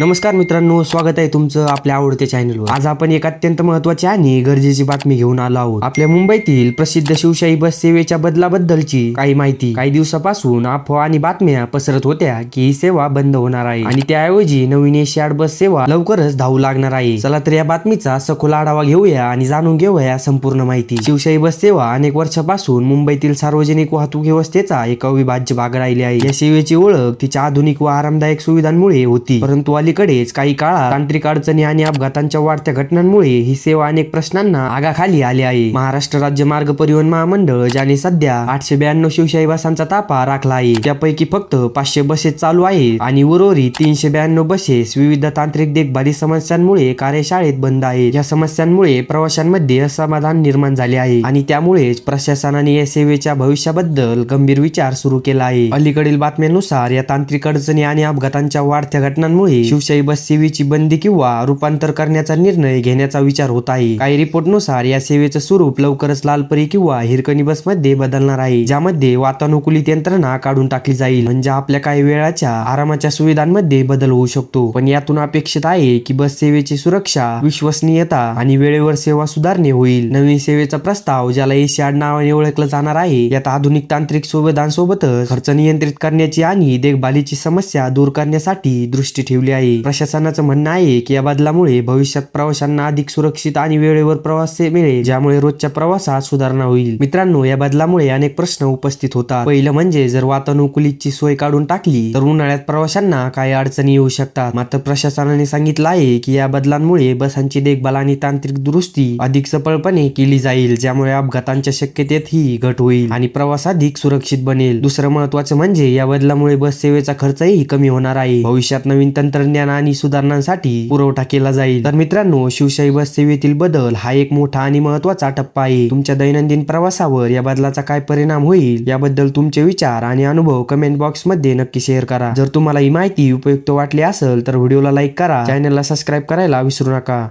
नमस्कार मित्रांनो स्वागत आहे तुमचं आपल्या आवडत्या चॅनलवर आज आपण एक अत्यंत महत्वाची आणि गरजेची बातमी घेऊन आलो आहोत. आपल्या मुंबईतील प्रसिद्ध शिवशाही बस सेवेच्या बदलाबद्दलची काही माहिती. काही दिवसापासून अफवा आणि बातम्या पसरत होत्या की ही सेवा बंद होणार आहे. आणि त्याऐवजी नवीन एशियाड बस सेवा लवकरच धावू लागणार आहे. चला तर या बातमीचा सखोल आढावा घेऊया आणि जाणून घेऊया संपूर्ण माहिती. शिवशाही बस सेवा अनेक वर्षापासून मुंबईतील सार्वजनिक वाहतूक व्यवस्थेचा एक अविभाज्य भाग राहिली आहे. या सेवेची ओळख तिच्या आधुनिक व आरामदायक सुविधांमुळे होती. परंतु अलीकडेच काही काळात तांत्रिक अडचणी आणि अपघातांच्या वाढत्या घटनांमुळे ही सेवा अनेक प्रश्नांना आगाखाली आली आहे. महाराष्ट्र राज्य मार्ग परिवहन महामंडळ ज्याने सध्या आठशे ब्याण्णव शिवशाही बसांचा ताफा राखला आहे त्यापैकी फक्त पाचशे बसेस चालू आहेत आणि उर्वरित तीनशे ब्याण्णव बसेस विविध तांत्रिक देखभाली समस्यांमुळे कार्यशाळेत बंद आहे या समस्यांमुळे प्रवाशांमध्ये असमाधान निर्माण झाले आहे आणि त्यामुळेच प्रशासनाने या सेवेच्या भविष्याबद्दल गंभीर विचार सुरू केला आहे. अलीकडील बातम्यानुसार या तांत्रिक अडचणी आणि अपघातांच्या वाढत्या घटनांमुळे शिवशाही बस सेवेची बंदी किंवा रूपांतर करण्याचा निर्णय घेण्याचा विचार होत आहे. काही रिपोर्टनुसार या सेवेचं स्वरूप लवकरच लालपरी किंवा हिरकणी बसमध्ये बदलणार आहे ज्यामध्ये वातानुकूलित यंत्रणा काढून टाकली जाईल. म्हणजे आपल्या काही वेळाच्या आरामाच्या सुविधांमध्ये बदल होऊ शकतो. पण यातून अपेक्षित आहे की बस सेवेची सुरक्षा विश्वसनीयता आणि वेळेवर सेवा सुधारणे होईल. नवीन सेवेचा प्रस्ताव ज्याला एशियाड नावाने ओळखलं जाणार आहे यात आधुनिक तांत्रिक सुविधांसोबतच खर्च नियंत्रित करण्याची आणि देखभालीची समस्या दूर करण्यासाठी दृष्टी ठेवली आहे. प्रशासनाचं म्हणणं आहे की या बदलामुळे भविष्यात प्रवाशांना अधिक सुरक्षित आणि वेळेवर प्रवास मिळेल ज्यामुळे रोजच्या प्रवासात सुधारणा होईल. मित्रांनो या बदलामुळे अनेक प्रश्न उपस्थित होतात. पहिलं म्हणजे जर वातानुकूलितची सोय काढून टाकली तर उन्हाळ्यात प्रवाशांना काही अडचणी येऊ शकतात. मात्र प्रशासनाने सांगितलं आहे की या बदलांमुळे बसांची देखभाल आणि तांत्रिक दुरुस्ती अधिक सफळपणे केली जाईल ज्यामुळे अपघातांच्या शक्यतेतही घट होईल आणि प्रवास अधिक सुरक्षित बनेल. दुसरं महत्वाचं म्हणजे या बदलामुळे बस सेवेचा खर्चही कमी होणार आहे. भविष्यात नवीन तंत्रज्ञान आणि सुधारणांसाठी पुरवठा केला जाईल. तर मित्रांनो शिवशाही बस सेवेतील बदल हा एक मोठा आणि महत्त्वाचा टप्पा आहे. तुमच्या दैनंदिन प्रवासावर या बदलाचा काय परिणाम होईल याबद्दल तुमचे विचार आणि अनुभव कमेंट बॉक्समध्ये नक्की शेअर करा. जर तुम्हाला ही माहिती उपयुक्त वाटली असेल तर व्हिडिओला लाईक करा. चॅनलला सबस्क्राईब करायला विसरू नका.